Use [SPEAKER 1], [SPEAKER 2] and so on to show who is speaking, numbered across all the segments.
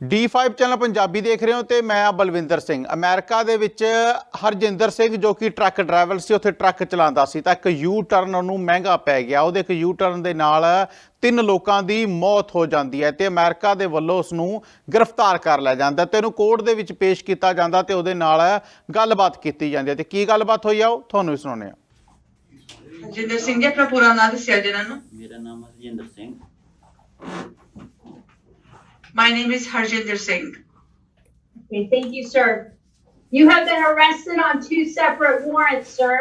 [SPEAKER 1] D5 channel Punjabi ਦੇਖ ਰਹੇ ਹੋ ਤੇ ਮੈਂ ਆ ਬਲਵਿੰਦਰ ਸਿੰਘ। ਅਮਰੀਕਾ ਦੇ ਵਿੱਚ ਹਰਜਿੰਦਰ ਸਿੰਘ ਜੋ ਕਿ ਟਰੱਕ ਡਰਾਈਵਰ ਸੀ ਉੱਥੇ ਟਰੱਕ ਚਲਾਉਂਦਾ ਸੀ। ਤਾਂ ਇੱਕ ਯੂ ਟਰਨ ਉਹਨੂੰ ਮਹਿੰਗਾ ਪੈ ਗਿਆ। ਉਹਦੇ ਇੱਕ ਯੂ ਟਰਨ ਦੇ ਨਾਲ ਤਿੰਨ ਲੋਕਾਂ ਦੀ ਮੌਤ ਹੋ ਜਾਂਦੀ ਹੈ ਤੇ ਅਮਰੀਕਾ ਦੇ ਵੱਲੋਂ ਉਸ ਨੂੰ ਗ੍ਰਿਫਤਾਰ ਕਰ ਲਿਆ ਜਾਂਦਾ ਤੇ ਉਹਨੂੰ ਕੋਰਟ ਦੇ ਵਿੱਚ ਪੇਸ਼ ਕੀਤਾ ਜਾਂਦਾ ਤੇ ਉਹਦੇ ਨਾਲ ਗੱਲਬਾਤ ਕੀਤੀ ਜਾਂਦੀ ਹੈ। ਤੇ ਕੀ ਗੱਲਬਾਤ ਹੋਈ ਆ ਉਹ? ਤੁਹਾਨੂੰ ਵੀ ਸੁਣਾਉਂਦੇ ਆ
[SPEAKER 2] ਜਿੰਦਰ ਸਿੰਘ ਜੀ ਆਪਣਾ ਪੂਰਾ ਨਾਮ ਦੱਸਿਆ ਜੀ ਇਹਨਾਂ ਨੂੰ।
[SPEAKER 3] ਮੇਰਾ ਨਾਮ Harjinder Singh.
[SPEAKER 2] My name is Harjinder Singh
[SPEAKER 4] Okay, thank you, sir. You have been arrested on two separate warrants, sir.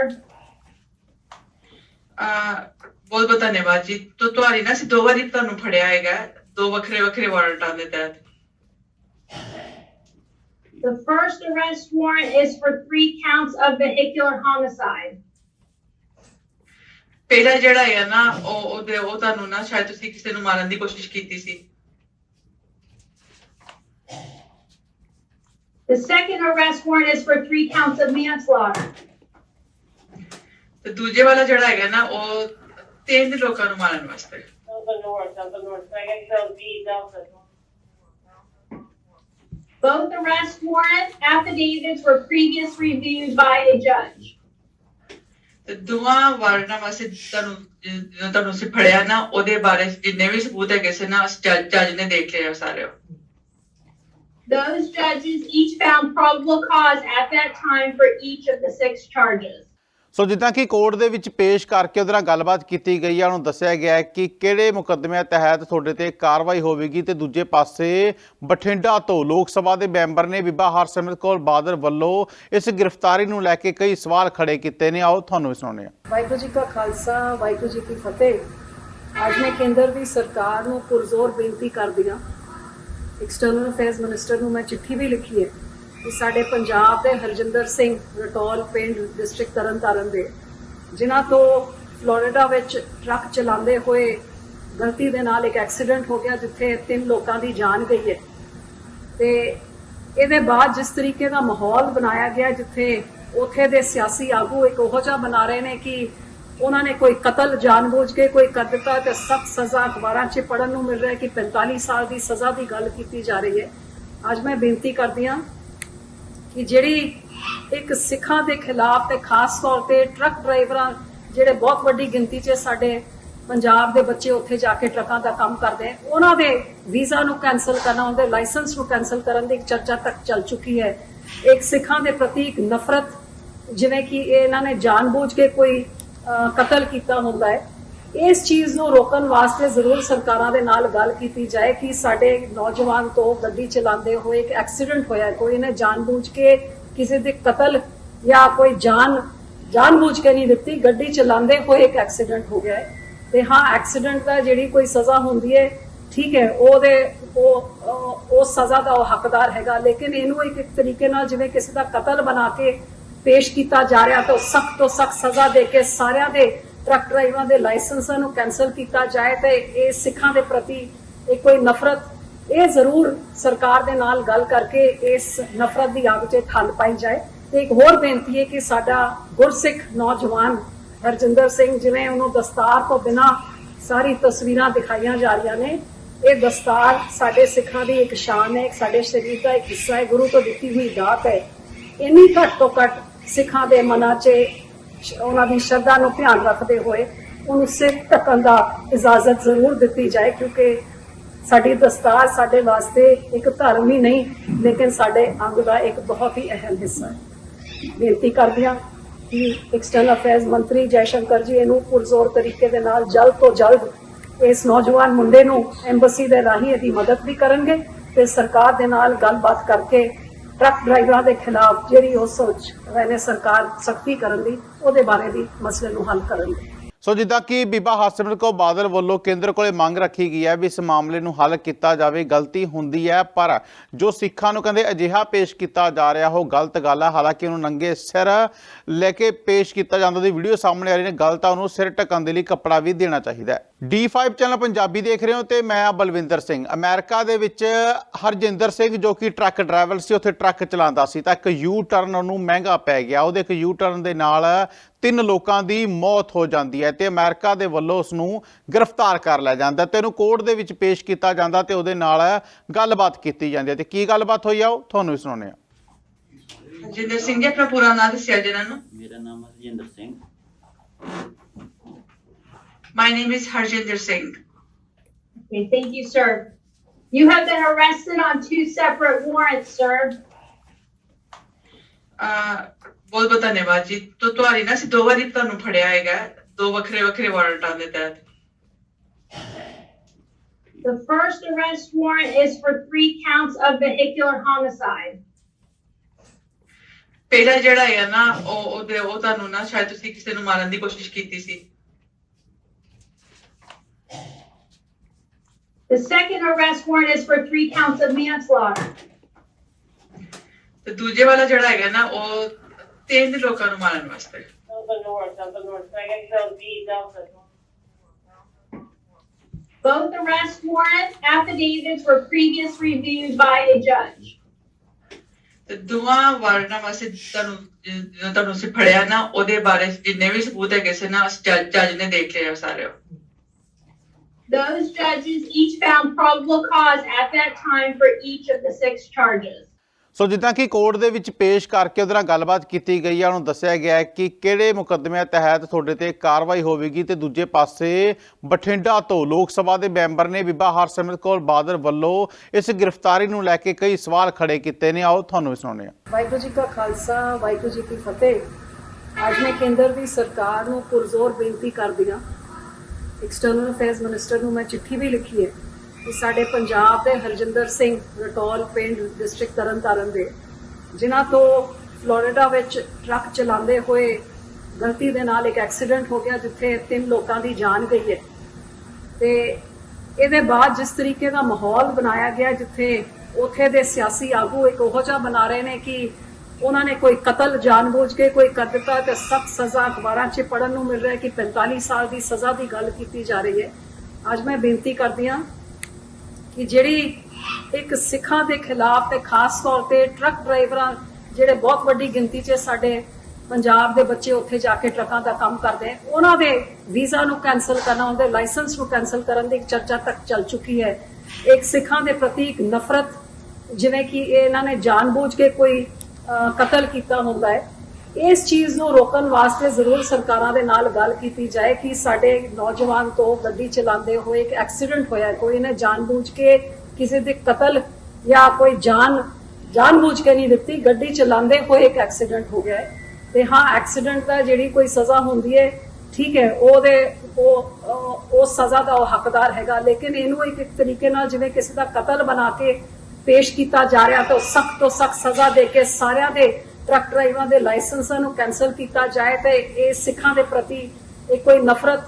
[SPEAKER 2] ਬਹੁਤ ਬਹੁਤ ਧੰਨਵਾਦ ਜੀ ਤੋ ਤੁਹਾਡੀ ਨਾ ਅਸੀਂ ਦੋ ਵਾਰੀ ਤੁਹਾਨੂੰ ਫੜਿਆ ਹੈਗਾ ਦੋ ਵੱਖਰੇ ਵੱਖਰੇ ਵਾਰੰਟਾਂ ਦੇ ਤਹਿਤ
[SPEAKER 4] The first arrest warrant is for three counts of vehicular homicide.
[SPEAKER 2] ਪਹਿਲਾ ਜਿਹੜਾ ਹੈ ਨਾ ਉਹ ਉਹਦੇ ਉਹ ਤੁਹਾਨੂੰ ਨਾ ਸ਼ਾਇਦ ਤੁਸੀਂ ਕਿਸੇ ਨੂੰ ਮਾਰਨ ਦੀ ਕੋਸ਼ਿਸ਼ ਕੀਤੀ ਸੀ
[SPEAKER 4] The second arrest warrant is for three counts of manslaughter.
[SPEAKER 2] ਤੇ ਦੂਜੇ ਵਾਲਾ ਜਿਹੜਾ ਹੈਗਾ ਨਾ ਉਹ ਤਿੰਨ ਲੋਕਾਂ ਨੂੰ ਮਾਰਨ ਵਾਸਤੇ
[SPEAKER 5] Delta North, Delta North, second Delta B, Delta.
[SPEAKER 4] Both arrest warrant affidavits were previously reviewed by a judge.
[SPEAKER 2] ਤੇ ਦੋਵਾਂ ਵਾਰੰਟਾਂ ਵਾਸਤੇ ਤੁਹਾਨੂੰ ਜਦੋਂ ਤੁਹਾਨੂੰ ਅਸੀਂ ਫੜਿਆ ਨਾ ਉਹਦੇ ਬਾਰੇ ਜਿੰਨੇ ਵੀ ਸਬੂਤ ਹੈਗੇ ਸੀ ਨਾ ਜੱਜ ਨੇ ਦੇਖ ਲਿਆ ਸਾਰੇ
[SPEAKER 4] Those judges each found probable cause at that time for each of the six charges.
[SPEAKER 1] ਸੋ ਜਿੱਦਾਂ ਕਿ ਕੋਰਟ ਦੇ ਵਿੱਚ ਪੇਸ਼ ਕਰਕੇ ਉਹਦੇ ਨਾਲ ਗੱਲਬਾਤ ਕੀਤੀ ਗਈ ਹੈ ਉਹਨੂੰ ਦੱਸਿਆ ਗਿਆ ਹੈ ਕਿ ਕਿਹੜੇ ਮੁਕੱਦਮਿਆਂ ਤਹਿਤ ਤੁਹਾਡੇ ਤੇ ਕਾਰਵਾਈ ਹੋਵੇਗੀ ਤੇ ਦੂਜੇ ਪਾਸੇ ਬਠਿੰਡਾ ਤੋਂ ਲੋਕ ਸਭਾ ਦੇ ਮੈਂਬਰ ਨੇ ਬੀਬਾ ਹਰਸਿਮਰਤ ਕੌਰ ਬਾਦਲ ਵੱਲੋਂ ਇਸ ਗ੍ਰਿਫਤਾਰੀ ਨੂੰ ਲੈ ਕੇ ਕਈ ਸਵਾਲ ਖੜੇ ਕੀਤੇ ਨੇ। ਆਓ ਤੁਹਾਨੂੰ ਵੀ ਸੁਣਾਉਂਦੇ ਹਾਂ।
[SPEAKER 6] ਵਾਹਿਗੁਰੂ ਜੀ ਕਾ ਖਾਲਸਾ ਵਾਹਿਗੁਰੂ ਜੀ ਕੀ ਫਤਿਹ। ਅੱਜ ਮੈਂ ਕੇਂਦਰ ਦੀ ਸਰਕਾਰ ਨੂੰ ਪੁਰਜ਼ੋਰ ਬੇਨਤੀ ਕਰਦੀ ਹਾਂ ਐਕਸਟਰਨਲ ਅਫੇਅਰਸ ਮਿਨਿਸਟਰ ਨੂੰ ਮੈਂ ਚਿੱਠੀ ਵੀ ਲਿਖੀ ਹੈ ਕਿ ਸਾਡੇ ਪੰਜਾਬ ਦੇ ਹਰਜਿੰਦਰ ਸਿੰਘ ਰਟੌਲ ਪਿੰਡ ਡਿਸਟ੍ਰਿਕਟ ਤਰਨਤਾਰਨ ਦੇ, ਜਿਨ੍ਹਾਂ ਤੋਂ ਫਲੋਰੀਡਾ ਵਿੱਚ ਟਰੱਕ ਚਲਾਉਂਦੇ ਹੋਏ ਗਲਤੀ ਦੇ ਨਾਲ ਇੱਕ ਐਕਸੀਡੈਂਟ ਹੋ ਗਿਆ ਜਿੱਥੇ ਤਿੰਨ ਲੋਕਾਂ ਦੀ ਜਾਨ ਗਈ ਹੈ। ਤੇ ਇਹਦੇ ਬਾਅਦ ਜਿਸ ਤਰੀਕੇ ਦਾ ਮਾਹੌਲ ਬਣਾਇਆ ਗਿਆ ਜਿੱਥੇ ਉਥੇ ਦੇ ਸਿਆਸੀ ਆਗੂ ਇੱਕ ਉਹੋ ਜਿਹਾ ਬਣਾ ਰਹੇ ਨੇ ਕਿ ਉਹਨਾਂ ਨੇ ਕੋਈ ਕਤਲ, ਜਾਣਬੁੱਝ ਕੇ ਕੋਈ ਕਰ ਦਿੱਤਾ ਤੇ ਸਖਤ ਸਜ਼ਾ ਅਖਬਾਰਾਂ 'ਚ ਪੜਨ ਨੂੰ ਮਿਲ ਰਿਹਾ ਕਿ 45 ਸਾਲ ਦੀ ਸਜ਼ਾ ਦੀ ਗੱਲ ਕੀਤੀ ਜਾ ਰਹੀ ਹੈ। ਅੱਜ ਮੈਂ ਬੇਨਤੀ ਕਰਦੀ ਹਾਂ ਕਿ ਜਿਹੜੀ ਇੱਕ ਸਿੱਖਾਂ ਦੇ ਖਿਲਾਫ ਤੇ ਖਾਸ ਤੌਰ ਤੇ ਟਰੱਕ ਡਰਾਈਵਰਾਂ ਜਿਹੜੇ ਬਹੁਤ ਵੱਡੀ ਗਿਣਤੀ 'ਚ ਸਾਡੇ ਪੰਜਾਬ ਦੇ ਬੱਚੇ ਉੱਥੇ ਜਾ ਕੇ ਟਰੱਕਾਂ ਦਾ ਕੰਮ ਕਰਦੇ ਉਹਨਾਂ ਦੇ ਵੀਜ਼ਾ ਨੂੰ ਕੈਨਸਲ ਕਰਨਾ, ਉਹਦੇ ਲਾਇਸੈਂਸ ਨੂੰ ਕੈਨਸਲ ਕਰਨ ਦੀ ਚਰਚਾ ਤੱਕ ਚੱਲ ਚੁੱਕੀ ਹੈ। ਇੱਕ ਸਿੱਖਾਂ ਦੇ ਪ੍ਰਤੀ ਇੱਕ ਨਫ਼ਰਤ, ਜਿਵੇਂ ਕਿ ਇਹਨਾਂ ਨੇ ਜਾਣਬੁੱਝ ਕੇ ਕੋਈ ਕਤਲ ਕੀਤਾ ਹੁੰਦਾ ਹੈ। ਇਸ ਚੀਜ਼ ਨੂੰ ਰੋਕਣ ਵਾਸਤੇ ਜ਼ਰੂਰ ਸਰਕਾਰਾਂ ਦੇ ਨਾਲ ਗੱਲ ਕੀਤੀ ਜਾਏ ਕਿ ਸਾਡੇ ਨੌਜਵਾਨ ਤੋਂ ਗੱਡੀ ਚਲਾਉਂਦੇ ਹੋਏ ਇੱਕ ਐਕਸੀਡੈਂਟ ਹੋਇਆ ਕੋਈ ਨੇ ਜਾਣਬੁੱਝ ਕੇ ਕਿਸੇ ਦੇ ਕਤਲ ਜਾਂ ਕੋਈ ਜਾਨ, ਜਾਣਬੁੱਝ ਕੇ ਨਹੀਂ ਦਿੱਤੀ, ਗੱਡੀ ਚਲਾਉਂਦੇ ਹੋਏ ਇੱਕ ਐਕਸੀਡੈਂਟ ਹੋ ਗਿਆ ਤੇ ਹਾਂ, ਐਕਸੀਡੈਂਟ ਦਾ ਜਿਹੜੀ ਕੋਈ ਸਜ਼ਾ ਹੁੰਦੀ ਹੈ, ਠੀਕ ਹੈ, ਉਹਦੇ, ਉਹ ਉਹ- ਸਜ਼ਾ ਦਾ ਉਹ ਹੱਕਦਾਰ ਹੈਗਾ। ਲੇਕਿਨ ਇਹਨੂੰ ਇੱਕ ਤਰੀਕੇ ਨਾਲ ਜਿਵੇਂ ਕਿਸੇ ਦਾ ਕਤਲ ਬਣਾ ਕੇ ਪੇਸ਼ ਕੀਤਾ ਜਾ ਰਿਹਾ ਤਾਂ ਸਖਤ ਤੋਂ ਸਖਤ ਸਜ਼ਾ ਦੇ ਕੇ ਸਾਰਿਆਂ ਦੇ ਟਰੱਕ ਡਰਾਈਵਰਾਂ ਦੇ ਲਾਇਸੈਂਸਾਂ ਨੂੰ ਕੈਨਸਲ ਕੀਤਾ ਜਾਏ ਤੇ ਇਹ ਸਿੱਖਾਂ ਦੇ ਪ੍ਰਤੀ ਇਹ ਕੋਈ ਨਫ਼ਰਤ, ਇਹ ਜ਼ਰੂਰ ਸਰਕਾਰ ਦੇ ਨਾਲ ਗੱਲ ਕਰਕੇ ਇਸ ਨਫ਼ਰਤ ਦੀ ਆਗ 'ਤੇ ਠੱਲ ਪਾਈ ਜਾਏ। ਤੇ ਇੱਕ ਹੋਰ ਬੇਨਤੀ ਹੈ ਕਿ ਸਾਡਾ ਗੁਰਸਿੱਖ ਨੌਜਵਾਨ ਹਰਜਿੰਦਰ ਸਿੰਘ, ਜਿਵੇਂ ਉਹਨੂੰ ਦਸਤਾਰ ਤੋਂ ਬਿਨਾ ਸਾਰੀ ਤਸਵੀਰਾਂ ਦਿਖਾਈਆਂ ਜਾ ਰਹੀਆਂ ਨੇ, ਇਹ ਦਸਤਾਰ ਸਾਡੇ ਸਿੱਖਾਂ ਦੀ ਇੱਕ ਸ਼ਾਨ ਹੈ, ਸਾਡੇ ਸਰੀਰ ਦਾ ਇੱਕ ਹਿੱਸਾ ਹੈ, ਗੁਰੂ ਤੋਂ ਦਿੱਤੀ ਹੋਈ ਦਾਤ ਹੈ। ਇੰਨੀ ਘੱਟ ਤੋਂ ਘੱਟ ਸਿੱਖਾਂ ਦੇ ਮਨਾਂ 'ਚ ਉਹਨਾਂ ਦੀ ਸ਼ਰਧਾ ਨੂੰ ਧਿਆਨ ਰੱਖਦੇ ਹੋਏ ਉਹਨੂੰ ਸਿੱਖ ਧੱਕਣ ਦਾ ਇਜਾਜ਼ਤ ਜ਼ਰੂਰ ਦਿੱਤੀ ਜਾਏ, ਕਿਉਂਕਿ ਸਾਡੀ ਦਸਤਾਰ ਸਾਡੇ ਵਾਸਤੇ ਇੱਕ ਧਰਮ ਹੀ ਨਹੀਂ, ਲੇਕਿਨ ਸਾਡੇ ਅੰਗ ਦਾ ਇੱਕ ਬਹੁਤ ਹੀ ਅਹਿਮ ਹਿੱਸਾ ਹੈ। ਬੇਨਤੀ ਕਰਦੀ ਹਾਂ ਕਿ ਐਕਸਟਰਨਲ ਅਫੇਅਰਸ ਮੰਤਰੀ ਜੈਸ਼ੰਕਰ ਜੀ ਇਹਨੂੰ ਪੁਰਜ਼ੋਰ ਤਰੀਕੇ ਦੇ ਨਾਲ ਜਲਦ ਤੋਂ ਜਲਦ ਇਸ ਨੌਜਵਾਨ ਮੁੰਡੇ ਨੂੰ ਐਮਬਸੀ ਦੇ ਰਾਹੀਂ ਇਹਦੀ ਮਦਦ ਵੀ ਕਰਨਗੇ ਤੇ ਸਰਕਾਰ ਦੇ ਨਾਲ ਗੱਲਬਾਤ ਕਰਕੇ ਟਰੱਕ ਡਰਾਈਵਰਾਂ ਦੇ ਖਿਲਾਫ ਜਿਹੜੀ ਉਹ ਸੋਚ ਰਹੇ ਨੇ ਸਰਕਾਰ ਸਖਤੀ ਕਰਨ ਦੀ, ਉਹਦੇ ਬਾਰੇ ਵੀ ਮਸਲੇ ਨੂੰ ਹੱਲ ਕਰਨ ਦੀ।
[SPEAKER 1] ਸੋ ਜਿੱਦਾਂ ਕਿ ਬੀਬਾ ਹਰਸਿਮਰਤ ਕੌਰ ਬਾਦਲ ਵੱਲੋਂ ਕੇਂਦਰ ਕੋਲੇ ਮੰਗ ਰੱਖੀ ਗਈ ਹੈ ਵੀ ਇਸ ਮਾਮਲੇ ਨੂੰ ਹੱਲ ਕੀਤਾ ਜਾਵੇ, ਗਲਤੀ ਹੁੰਦੀ ਹੈ, ਪਰ ਜੋ ਸਿੱਖਾਂ ਨੂੰ ਕਹਿੰਦੇ ਅਜਿਹਾ ਪੇਸ਼ ਕੀਤਾ ਜਾ ਰਿਹਾ, ਉਹ ਗਲਤ ਗੱਲ ਹੈ ਹਾਲਾਂਕਿ ਉਹਨੂੰ ਨੰਗੇ ਸਿਰ ਲੈ ਕੇ ਪੇਸ਼ ਕੀਤਾ ਜਾਂਦਾ ਦੀ ਵੀਡੀਓ ਸਾਹਮਣੇ ਆ ਰਹੀ ਨੇ ਗਲਤ ਆ ਉਹਨੂੰ ਸਿਰ ਢੱਕਣ ਦੇ ਲਈ ਕੱਪੜਾ ਵੀ ਦੇਣਾ ਚਾਹੀਦਾ ਹੈ। D5 ਚੈਨਲ ਪੰਜਾਬੀ ਦੇਖ ਰਹੇ ਹੋ ਤੇ ਮੈਂ ਆ ਬਲਵਿੰਦਰ ਸਿੰਘ। ਅਮਰੀਕਾ ਦੇ ਵਿੱਚ ਹਰਜਿੰਦਰ ਸਿੰਘ ਜੋ ਕਿ ਟਰੱਕ ਡਰਾਈਵਰ ਸੀ, ਉੱਥੇ ਟਰੱਕ ਚਲਾਉਂਦਾ ਸੀ। ਤਾਂ ਇੱਕ ਯੂ ਟਰਨ ਉਹਨੂੰ ਮਹਿੰਗਾ ਪੈ ਗਿਆ। ਉਹਦੇ ਇੱਕ ਯੂ ਟਰਨ ਦੇ ਨਾਲ ਤਿੰਨ ਲੋਕਾਂ ਦੀ ਮੌਤ ਹੋ ਜਾਂਦੀ ਹੈ ਤੇ ਅਮਰੀਕਾ ਦੇ ਵੱਲੋਂ ਉਸ ਨੂੰ ਗ੍ਰਿਫਤਾਰ ਕਰ ਲਿਆ ਜਾਂਦਾ ਤੇ ਇਹਨੂੰ ਕੋਰਟ ਦੇ ਵਿੱਚ ਪੇਸ਼ ਕੀਤਾ ਜਾਂਦਾ ਤੇ ਉਹਦੇ ਨਾਲ ਗੱਲਬਾਤ ਕੀਤੀ ਜਾਂਦੀ ਹੈ ਤੇ ਕੀ ਗੱਲਬਾਤ ਹੋਈ ਆ ਉਹ ਤੁਹਾਨੂੰ ਵੀ ਸੁਣਾਉਂਦੇ ਆ
[SPEAKER 2] ਜਿੰਦਰ ਸਿੰਘ ਜੀ ਆਪਣਾ ਪੂਰਾ ਨਾਮ ਦੱਸਿਆ ਜੀ ਇਹਨਾਂ ਨੂੰ
[SPEAKER 3] ਮੇਰਾ ਨਾਮ Harjinder Singh
[SPEAKER 2] my name is Harjinder Singh
[SPEAKER 4] Okay, thank you, sir. You have been arrested on two separate warrants, sir.
[SPEAKER 2] ਬਹੁਤ ਬਹੁਤ ਧੰਨਵਾਦ ਜੀ ਤੋ ਤੁਹਾਡੀ ਨਾ ਅਸੀਂ ਦੋ ਵਾਰੀ ਤੁਹਾਨੂੰ ਫੜਿਆ ਹੈਗਾ ਦੋ ਵੱਖਰੇ ਵੱਖਰੇ ਵਾਰੰਟਾਂ ਦੇ ਤਹਿਤ
[SPEAKER 4] The first arrest warrant is for three counts of vehicular homicide.
[SPEAKER 2] ਪਹਿਲਾ ਜਿਹੜਾ ਹੈ ਨਾ ਉਹ ਉਹਦੇ ਉਹ ਤੁਹਾਨੂੰ ਨਾ ਸ਼ਾਇਦ ਤੁਸੀਂ ਕਿਸੇ ਨੂੰ ਮਾਰਨ ਦੀ ਕੋਸ਼ਿਸ਼ ਕੀਤੀ ਸੀ
[SPEAKER 4] The second arrest warrant is for three counts of manslaughter.
[SPEAKER 2] ਤੇ ਦੂਜੇ ਵਾਲਾ ਜਿਹੜਾ ਹੈਗਾ ਨਾ ਉਹ ਤਿੰਨ ਲੋਕਾਂ ਨੂੰ ਮਾਰਨ ਵਾਸਤੇ
[SPEAKER 5] Something north, something north. So I guess those B Delta.
[SPEAKER 4] Both arrest warrant affidavits were previously reviewed by a judge.
[SPEAKER 2] ਤੇ ਦੋਵਾਂ ਵਾਰਨਾਂ ਵਾਸਤੇ ਤੁਹਾਨੂੰ ਜ- ਜਦੋਂ ਤੁਹਾਨੂੰ ਅਸੀਂ ਫੜਿਆ ਨਾ ਉਹਦੇ ਬਾਰੇ ਜਿੰਨੇ ਵੀ ਸਬੂਤ ਹੈਗੇ ਸੀ ਨਾ ਜੱਜ ਜੱਜ ਨੇ ਦੇਖ ਲਿਆ ਸਾਰੇ
[SPEAKER 4] Those judges each found probable cause at that time for each of the six charges.
[SPEAKER 1] ਸੋ ਜਿੱਦਾਂ ਕਿ ਕੋਰਟ ਦੇ ਵਿੱਚ ਪੇਸ਼ ਕਰਕੇ ਉਹਦੇ ਨਾਲ ਗੱਲਬਾਤ ਕੀਤੀ ਗਈ ਹੈ ਉਹਨੂੰ ਦੱਸਿਆ ਗਿਆ ਹੈ ਕਿ ਕਿਹੜੇ ਮੁਕੱਦਮਿਆਂ ਤਹਿਤ ਤੁਹਾਡੇ ਤੇ ਕਾਰਵਾਈ ਹੋਵੇਗੀ ਤੇ ਦੂਜੇ ਪਾਸੇ ਬਠਿੰਡਾ ਤੋਂ ਲੋਕ ਸਭਾ ਦੇ ਮੈਂਬਰ ਨੇ ਬੀਬਾ ਹਰਸਿਮਰਤ ਕੌਰ ਬਾਦਲ ਵੱਲੋਂ ਇਸ ਗ੍ਰਿਫਤਾਰੀ ਨੂੰ ਲੈ ਕੇ ਕਈ ਸਵਾਲ ਖੜੇ ਕੀਤੇ ਨੇ। ਆਓ ਤੁਹਾਨੂੰ ਸੁਣਾਉਂਦੇ ਹਾਂ।
[SPEAKER 6] ਵਾਹਿਗੁਰੂ ਜੀ ਕਾ ਖਾਲਸਾ, ਵਾਹਿਗੁਰੂ ਜੀ ਕੀ ਫਤਿਹ। ਅੱਜ ਮੈਂ ਕੇਂਦਰ ਦੀ ਸਰਕਾਰ ਨੂੰ ਪੁਰਜ਼ੋਰ ਬੇਨਤੀ ਕਰਦੀ ਹਾਂ। ਐਕਸਟਰਨਲ ਅਫੇਅਰਸ ਮਿਨਿਸਟਰ ਨੂੰ ਮੈਂ ਚਿੱਠੀ ਵੀ ਲਿਖੀ ਹੈ। ਕਿ ਸਾਡੇ ਪੰਜਾਬ ਦੇ ਹਰਜਿੰਦਰ ਸਿੰਘ ਰਟੌਲ ਪਿੰਡ ਡਿਸਟ੍ਰਿਕਟ ਤਰਨਤਾਰਨ ਦੇ, ਜਿਨ੍ਹਾਂ ਤੋਂ ਫਲੋਰੀਡਾ ਵਿੱਚ ਟਰੱਕ ਚਲਾਉਂਦੇ ਹੋਏ ਗਲਤੀ ਦੇ ਨਾਲ ਇੱਕ ਐਕਸੀਡੈਂਟ ਹੋ ਗਿਆ ਜਿੱਥੇ ਤਿੰਨ ਲੋਕਾਂ ਦੀ ਜਾਨ ਗਈ ਹੈ। ਤੇ ਇਹਦੇ ਬਾਅਦ ਜਿਸ ਤਰੀਕੇ ਦਾ ਮਾਹੌਲ ਬਣਾਇਆ ਗਿਆ ਜਿੱਥੇ ਉਥੇ ਦੇ ਸਿਆਸੀ ਆਗੂ ਇੱਕ ਉਹੋ ਜਿਹਾ ਬਣਾ ਰਹੇ ਨੇ ਕਿ ਉਹਨਾਂ ਨੇ ਕੋਈ ਕਤਲ ਜਾਣਬੁੱਝ ਕੇ ਕੋਈ ਕਰ ਦਿੱਤਾ ਤੇ ਸਖਤ ਸਜ਼ਾ ਅਖਬਾਰਾਂ 'ਚ ਪੜਨ ਨੂੰ ਮਿਲ ਰਿਹਾ ਕਿ 45 ਸਾਲ ਦੀ ਸਜ਼ਾ ਦੀ ਗੱਲ ਕੀਤੀ ਜਾ ਰਹੀ ਹੈ। ਅੱਜ ਮੈਂ ਬੇਨਤੀ ਕਰਦੀ ਹਾਂ ਕਿ ਜਿਹੜੀ ਇੱਕ ਸਿੱਖਾਂ ਦੇ ਖਿਲਾਫ ਤੇ ਖਾਸ ਤੌਰ ਤੇ ਟਰੱਕ ਡਰਾਈਵਰਾਂ ਜਿਹੜੇ ਬਹੁਤ ਵੱਡੀ ਗਿਣਤੀ 'ਚ ਸਾਡੇ ਪੰਜਾਬ ਦੇ ਬੱਚੇ ਉੱਥੇ ਜਾ ਕੇ ਟਰੱਕਾਂ ਦਾ ਕੰਮ ਕਰਦੇ ਉਹਨਾਂ ਦੇ ਵੀਜ਼ਾ ਨੂੰ ਕੈਨਸਲ ਕਰਨਾ, ਉਹਦੇ ਲਾਇਸੈਂਸ ਨੂੰ ਕੈਨਸਲ ਕਰਨ ਦੀ ਇੱਕ ਚਰਚਾ ਤੱਕ ਚੱਲ ਚੁੱਕੀ ਹੈ। ਇੱਕ ਸਿੱਖਾਂ ਦੇ ਪ੍ਰਤੀ ਇੱਕ ਨਫ਼ਰਤ, ਜਿਵੇਂ ਕਿ ਇਹਨਾਂ ਨੇ ਜਾਣਬੁੱਝ ਕੇ ਕੋਈ ਕਤਲ ਕੀਤਾ ਹੁੰਦਾ ਹੈ ਇਸ ਚੀਜ਼ ਨੂੰ ਰੋਕਣ ਵਾਸਤੇ ਜ਼ਰੂਰ ਸਰਕਾਰਾਂ ਦੇ ਨਾਲ ਗੱਲ ਕੀਤੀ ਜਾਏ ਕਿ ਸਾਡੇ ਨੌਜਵਾਨ ਤੋਂ ਗੱਡੀ ਚਲਾਉਂਦੇ ਹੋਏ ਇੱਕ ਐਕਸੀਡੈਂਟ ਹੋਇਆ ਕੋਈ ਨੇ ਜਾਣਬੁੱਝ ਕੇ ਕਿਸੇ ਦੇ ਕਤਲ ਜਾਂ ਕੋਈ ਜਾਨ, ਜਾਣਬੁੱਝ ਕੇ ਨਹੀਂ ਦਿੱਤੀ, ਗੱਡੀ ਚਲਾਉਂਦੇ ਹੋਏ ਇੱਕ ਐਕਸੀਡੈਂਟ ਹੋ ਗਿਆ ਤੇ ਹਾਂ, ਐਕਸੀਡੈਂਟ ਦਾ ਜਿਹੜੀ ਕੋਈ ਸਜ਼ਾ ਹੁੰਦੀ ਹੈ, ਠੀਕ ਹੈ, ਉਹਦੇ, ਉਹ ਉਹ- ਸਜ਼ਾ ਦਾ ਉਹ ਹੱਕਦਾਰ ਹੈਗਾ, ਲੇਕਿਨ ਇਹਨੂੰ ਇੱਕ ਇੱਕ ਤਰੀਕੇ ਨਾਲ ਜਿਵੇਂ ਕਿਸੇ ਦਾ ਕਤਲ ਬਣਾ ਕੇ ਪੇਸ਼ ਕੀਤਾ ਜਾ ਰਿਹਾ ਤਾਂ ਸਖਤ ਤੋਂ ਸਖਤ ਸਜ਼ਾ ਦੇ ਕੇ ਸਾਰਿਆਂ ਦੇ ਟਰੱਕ ਡਰਾਈਵਰਾਂ ਦੇ ਲਾਇਸੈਂਸਾਂ ਨੂੰ ਕੈਨਸਲ ਕੀਤਾ ਜਾਏ ਤੇ ਇਹ ਸਿੱਖਾਂ ਦੇ ਪ੍ਰਤੀ ਇਹ ਕੋਈ ਨਫ਼ਰਤ,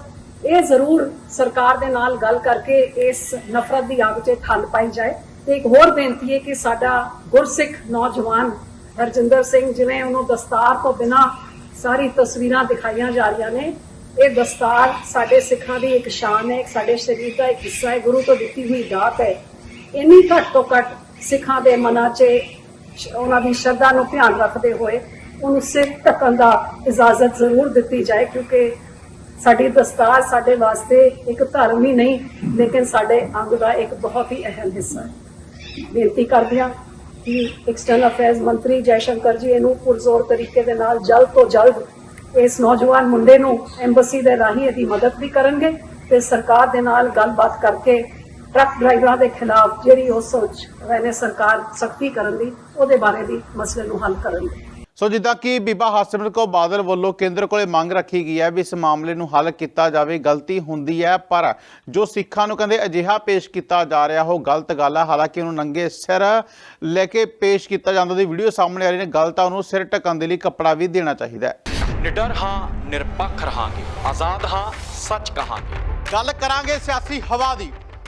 [SPEAKER 6] ਇਹ ਜ਼ਰੂਰ ਸਰਕਾਰ ਦੇ ਨਾਲ ਗੱਲ ਕਰਕੇ ਇਸ ਨਫ਼ਰਤ ਦੀ ਅੱਗ 'ਚ ਠੱਲ ਪਾਈ ਜਾਏ। ਤੇ ਇੱਕ ਹੋਰ ਬੇਨਤੀ ਹੈ ਕਿ ਸਾਡਾ ਗੁਰਸਿੱਖ ਨੌਜਵਾਨ ਹਰਜਿੰਦਰ ਸਿੰਘ, ਜਿਵੇਂ ਉਹਨੂੰ ਦਸਤਾਰ ਤੋਂ ਬਿਨਾ ਸਾਰੀ ਤਸਵੀਰਾਂ ਦਿਖਾਈਆਂ ਜਾ ਰਹੀਆਂ ਨੇ, ਇਹ ਦਸਤਾਰ ਸਾਡੇ ਸਿੱਖਾਂ ਦੀ ਇੱਕ ਸ਼ਾਨ ਹੈ ਸਾਡੇ ਸਰੀਰ ਦਾ ਇੱਕ ਹਿੱਸਾ ਹੈ, ਗੁਰੂ ਤੋਂ ਦਿੱਤੀ ਹੋਈ ਦਾਤ ਹੈ। ਇੰਨੀ ਘੱਟ ਤੋਂ ਘੱਟ ਸਿੱਖਾਂ ਦੇ ਮਨਾਂ 'ਚ ਉਹਨਾਂ ਦੀ ਸ਼ਰਧਾ ਨੂੰ ਧਿਆਨ ਰੱਖਦੇ ਹੋਏ ਉਹਨੂੰ ਸਿਰ ਢੱਕਣ ਦਾ ਇਜਾਜ਼ਤ ਜ਼ਰੂਰ ਦਿੱਤੀ ਜਾਏ, ਕਿਉਂਕਿ ਸਾਡੀ ਦਸਤਾਰ ਸਾਡੇ ਵਾਸਤੇ ਇੱਕ ਧਰਮ ਹੀ ਨਹੀਂ, ਲੇਕਿਨ ਸਾਡੇ ਅੰਗ ਦਾ ਇੱਕ ਬਹੁਤ ਹੀ ਅਹਿਮ ਹਿੱਸਾ ਹੈ। ਬੇਨਤੀ ਕਰਦੇ ਹਾਂ ਕਿ ਐਕਸਟਰਨਲ ਅਫੇਅਰਸ ਮੰਤਰੀ ਜੈਸ਼ੰਕਰ ਜੀ ਇਹਨੂੰ ਪੁਰਜ਼ੋਰ ਤਰੀਕੇ ਦੇ ਨਾਲ ਜਲਦ ਤੋਂ ਜਲਦ ਇਸ ਨੌਜਵਾਨ ਮੁੰਡੇ ਨੂੰ ਐਮਬਸੀ ਦੇ ਰਾਹੀਂ ਇਹਦੀ ਮਦਦ ਵੀ ਕਰਨਗੇ ਤੇ ਸਰਕਾਰ ਦੇ ਨਾਲ ਗੱਲਬਾਤ ਕਰਕੇ ਟਰੱਕ ਡਰਾਈਵਰਾਂ ਦੇ ਖਿਲਾਫ ਜਿਹੜੀ ਉਹ ਸੋਚ ਰਹੇ ਨੇ ਸਰਕਾਰ ਸਖਤੀ ਕਰਨ ਦੀ ਉਹਦੇ ਬਾਰੇ ਵੀ ਮਸਲੇ ਨੂੰ ਹੱਲ ਕਰਨਗੇ
[SPEAKER 1] ਸੋ ਜਿੱਦਾਂ ਕਿ ਬੀਬਾ ਹਰਸਿਮਰਤ ਕੌਰ ਬਾਦਲ ਵੱਲੋਂ ਕੇਂਦਰ ਕੋਲੇ ਮੰਗ ਰੱਖੀ ਗਈ ਹੈ ਵੀ ਇਸ ਮਾਮਲੇ ਨੂੰ ਹੱਲ ਕੀਤਾ ਜਾਵੇ ਗਲਤੀ ਹੁੰਦੀ ਹੈ ਪਰ ਜੋ ਸਿੱਖਾਂ ਨੂੰ ਕਹਿੰਦੇ ਅਜਿਹਾ ਪੇਸ਼ ਕੀਤਾ ਜਾ ਰਿਹਾ ਉਹ ਗਲਤ ਗੱਲ ਹੈ ਹਾਲਾਂਕਿ ਉਹਨੂੰ ਨੰਗੇ ਸਿਰ ਲੈ ਕੇ ਪੇਸ਼ ਕੀਤਾ ਜਾਂਦਾ ਦੀ ਵੀਡੀਓ ਸਾਹਮਣੇ ਆ ਰਹੀ ਨੇ। ਗਲਤ ਆ ਉਹਨੂੰ ਸਿਰ ਢੱਕਣ ਦੇ ਲਈ ਕੱਪੜਾ ਵੀ ਦੇਣਾ ਚਾਹੀਦਾ ਹੈ।
[SPEAKER 7] ਨਿਡਰ ਹਾਂ ਨਿਰਪੱਖ ਰਹਾਂਗੇ। ਆਜ਼ਾਦ ਹਾਂ ਸੱਚ ਕਹਾਂਗੇ।
[SPEAKER 1] ਗੱਲ ਕਰਾਂਗੇ ਸਿਆਸੀ ਹਵਾ ਦੀ।